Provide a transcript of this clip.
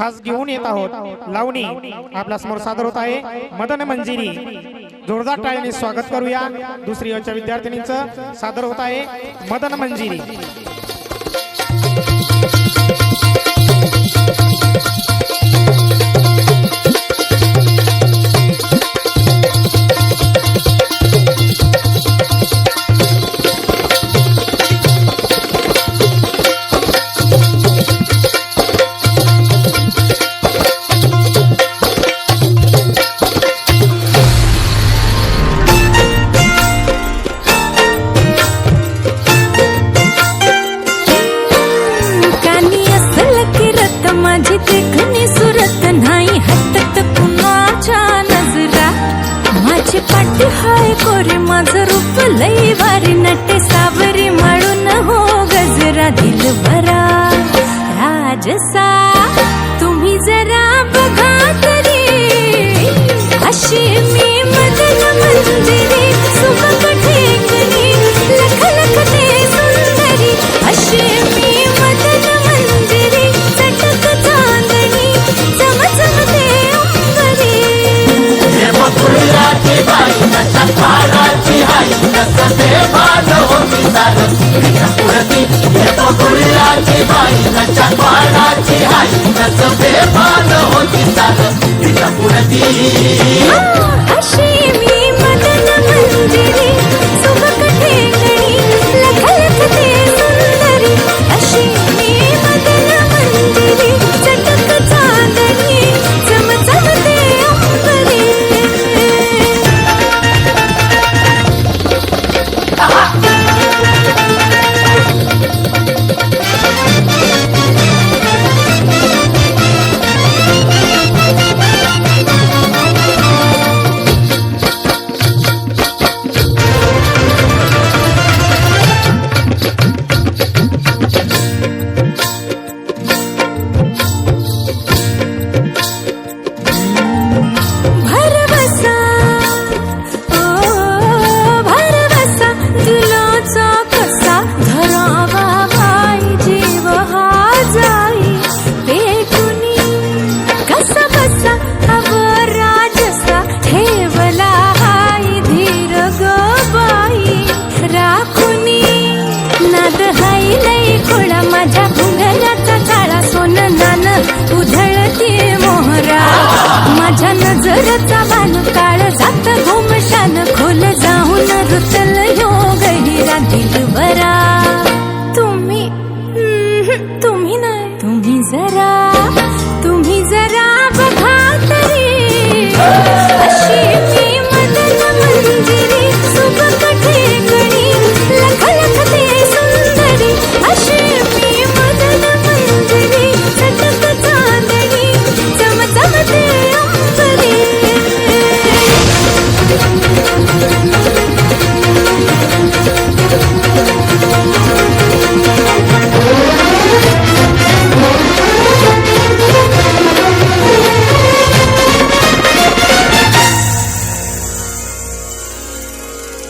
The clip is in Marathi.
खास घेऊन येत आहोत. लावणी आपल्यासमोर सादर होत आहे. मदन मंजिरी. जोरदार टाळीने स्वागत करूया. दुसरी वेळच्या विद्यार्थिनीच सादर होत आहे. मदन मंजिरी. पाठी हाय कोरे माझं रूप लई वारी नटे कृष्णाच्या बाळाची आई नच बेबाल होती चाल तिच्या पुरती अक्षरचा मान काळ जात घुमशान खोल जाऊन रुतल यो तुम्ही तुम्ही नाही. तुम्ही जरा